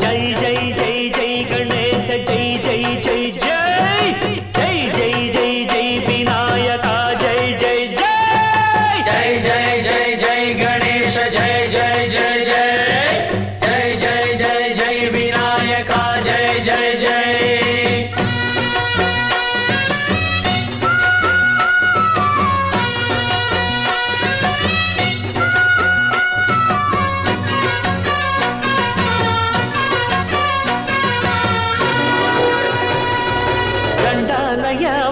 जय जय जय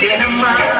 dinner.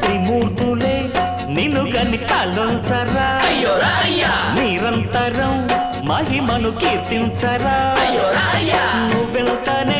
త్రిమూర్తులే నిన్ను గని తలొంచరా నిరంతరం మహిమను కీర్తించరా? నువ్వు వెళ్తానే